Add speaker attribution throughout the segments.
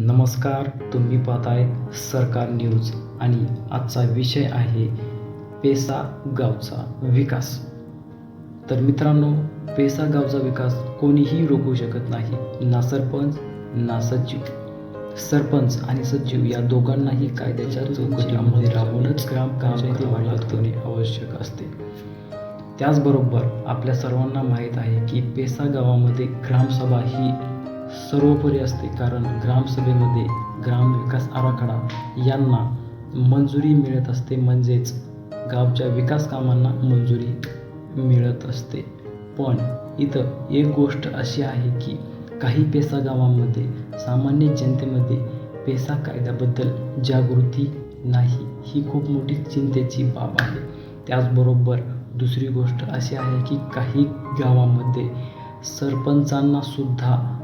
Speaker 1: नमस्कार तुम्ही पाहताय सरकार न्यूज आणि आजचा विषय आहे पेसा गावचा विकास. तर मित्रांनो पेसा गावचा विकास कोणीही रोखू शकत नाही ना सरपंच ना सचिव. सरपंच आणि सचिव या दोघांनाही कायद्याच्या चौकटीमध्ये राहूनच ग्रामपंचायती वाढवणे आवश्यक असते. त्याचबरोबर आपल्या सर्वांना माहीत आहे की पेसा गावामध्ये ग्रामसभा ही सर्वोपरी असते. कारण ग्रामसभेमध्ये ग्रामविकास आराखडा यांना मंजुरी मिळत असते. म्हणजेच गावच्या विकास कामांना मंजुरी मिळत असते. पण इथं एक गोष्ट अशी आहे की काही पेसा गावांमध्ये सामान्य जनतेमध्ये पेसा कायद्याबद्दल जागृती नाही ही खूप मोठी चिंतेची बाब आहे. त्याचबरोबर दुसरी गोष्ट अशी आहे की काही गावामध्ये सरपंचांना सुद्धा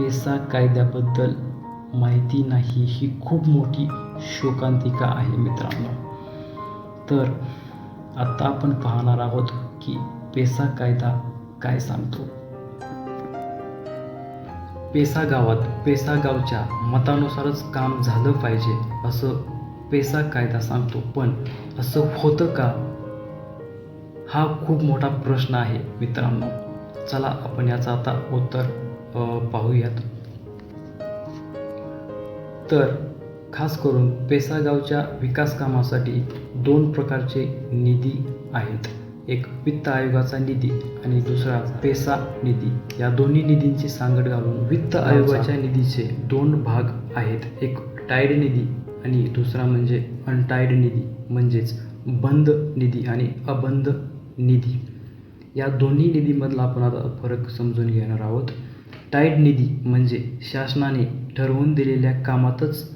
Speaker 1: पेसा कायद्याबद्दल माहिती नाही ही खूप मोठी शोकांतिका आहे मित्रांनो. तर आता आपण पाहणार आहोत की पेसा कायदा काय सांगतो. पेसा गावात पेसा गावच्या मतानुसारच काम झालं पाहिजे असं पेसा कायदा सांगतो. पण असं होतं का? हा खूप मोठा प्रश्न आहे मित्रांनो. चला आपण याचं आता उत्तर पाहूयात. तर खास करून पेसा गावच्या विकास कामासाठी दोन प्रकारचे निधी आहेत. एक वित्त आयोगाचा निधी आणि दुसरा पेसा निधी. या दोन्ही निधींची सांगड घालून वित्त आयोगाच्या निधीचे दोन भाग आहेत. एक टाईड निधी आणि दुसरा म्हणजे अनटाईड निधी म्हणजेच बंद निधी आणि अबंद निधी. या दोन्ही निधीमधला आपण आता फरक समजून घेणार आहोत. टाईड निधी म्हणजे शासनाने ठरवून दिलेल्या कामातच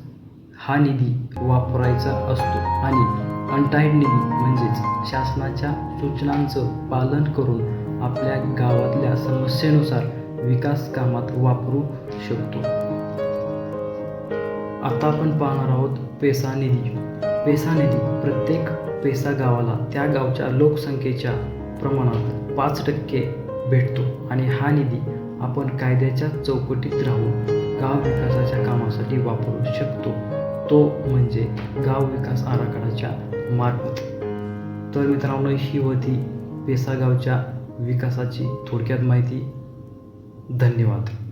Speaker 1: हा निधी वापरायचा असतो आणि अनटाईड निधी म्हणजेच शासनाच्या सूचनांचं पालन करून आपल्या गावातल्या समस्येनुसार विकास कामात वापरू शकतो. आता आपण पाहणार आहोत पेसा निधी. पेसा निधी प्रत्येक पेसा गावाला त्या गावच्या लोकसंख्येच्या प्रमाणात पाच टक्के भेटतो आणि हा निधी आपण कायद्याच्या चौकटीत राहून गाव विकासाच्या कामासाठी वापरू शकतो. तो म्हणजे गाव विकास आराखड्याच्या मार्फत. तर मित्रांनो ही होती पेसागावच्या विकासाची थोडक्यात माहिती. धन्यवाद.